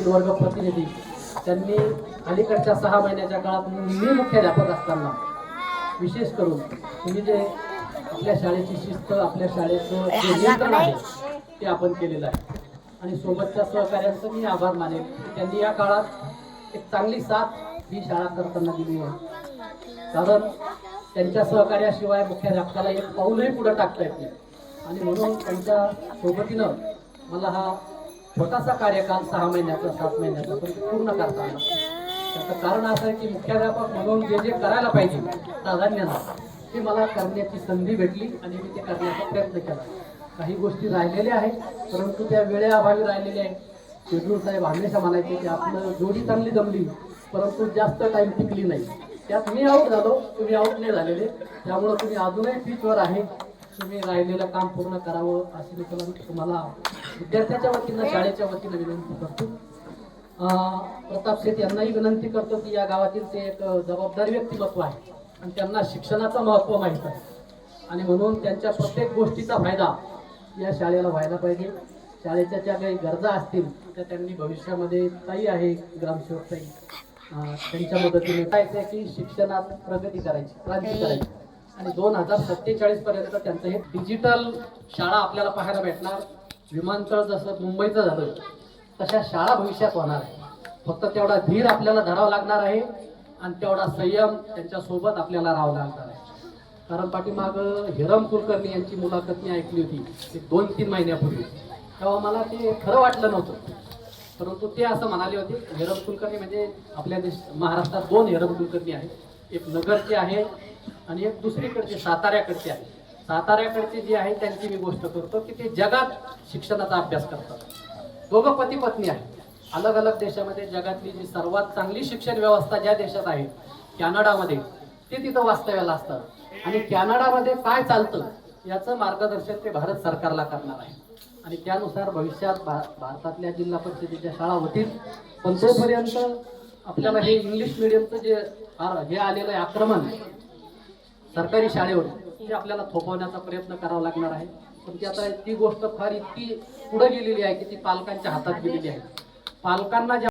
शाळेतील वर्ग प्रतिनिधी. त्यांनी अलीकडच्या सहा महिन्याच्या काळात मी मुख्याध्यापक असताना विशेष करून तुम्ही जे आपल्या शाळेची शिस्त आपल्या शाळेचं जे नियंत्रण आहे ते आपण केलेलं आहे. आणि सोबतच्या सहकार्यांचं मी आभार मानेन. त्यांनी या काळात एक चांगली साथ ही शाळा करताना दिली आहे. कारण त्यांच्या सहकार्याशिवाय मुख्याध्यापकाला एक पाऊलही पुढे टाकता येत नाही. आणि म्हणून त्यांच्या सोबतीनं मला हा छोटासा कार्यकाल सहा महिन्याचा सात महिन्याचा पण पूर्ण करता आला त्याचं कारण असं आहे की मुख्याध्यापक म्हणून जे जे करायला पाहिजे प्राधान्यानं ते मला करण्याची संधी भेटली आणि मी ते करण्याचा प्रयत्न केला. काही गोष्टी राहिलेल्या आहेत परंतु त्या वेळेअभावी राहिलेल्या आहेत. शेड्यूल साहेब हमेशा म्हणायचे की आपलं जोडी चांगली जमली परंतु जास्त टाईम टिकली नाही. त्यात मी आऊट झालो तुम्ही आऊट नाही झालेले. त्यामुळं तुम्ही अजूनही पीचवर आहे. तुम्ही राहिलेलं काम पूर्ण करावं अशी मी तुम्हाला विद्यार्थ्याच्या वतीनं शाळेच्या वतीनं विनंती करतो. प्रताप शेठ यांनाही विनंती करतो की या गावातील ते एक जबाबदार व्यक्तिमत्व आहे आणि त्यांना शिक्षणाचं महत्त्व माहीत आहे. आणि म्हणून त्यांच्या प्रत्येक गोष्टीचा फायदा या शाळेला व्हायला पाहिजे. शाळेच्या ज्या काही गरजा असतील त्या त्यांनी भविष्यामध्ये ताई आहे ग्रामसेवक ताई. त्यांच्या मदतीने काय की शिक्षणात प्रगती करायची क्रांती करायची. आणि दोन हजार सत्तेचाळीस पर्यंत त्यांचं हे डिजिटल शाळा आपल्याला पाहायला भेटणार. विमानतळ जसं मुंबईचं झालं तशा शाळा भविष्यात होणार आहे फक्त तेवढा धीर आपल्याला धरावा लागणार आहे आणि तेवढा संयम त्यांच्यासोबत आपल्याला राहावं लागणार आहे. कारण पाठीमाग हिरम कुलकर्णी यांची मुलाखत मी ऐकली होती एक दोन तीन महिन्यापूर्वी. तेव्हा मला ते खरं वाटलं नव्हतं. परंतु ते असं म्हणाले होते हिरम कुलकर्णी म्हणजे आपल्या देश महाराष्ट्रात दोन हिरम कुलकर्णी आहेत. एक नगरचे आहे आणि एक दुसरीकडचे साताऱ्याकडचे आहे. साताऱ्याकडचे जे आहे त्यांची मी गोष्ट करतो की ते जगात शिक्षणाचा अभ्यास करतात. दोघं पती पत्नी आहेत. अलग अलग देशामध्ये जगातली जी सर्वात चांगली शिक्षण व्यवस्था ज्या देशात आहे कॅनडामध्ये ते तिथं वास्तव्याला असतात. आणि कॅनडामध्ये काय चालतं याचं मार्गदर्शन ते भारत सरकारला करणार आहे. आणि त्यानुसार भविष्यात भा भारतातल्या जिल्हा परिषदेच्या शाळा होतील. पण तोपर्यंत आपल्याला हे इंग्लिश मिडियमचं जे हे आलेलं आहे आक्रमण सरकारी शाळेवर ते आपल्याला थोपवण्याचा प्रयत्न करावा लागणार आहे. पण ती आता ती गोष्ट फार इतकी पुढे गेलेली आहे की ती पालकांच्या हातात गेलेली आहे. पालकांना ज्या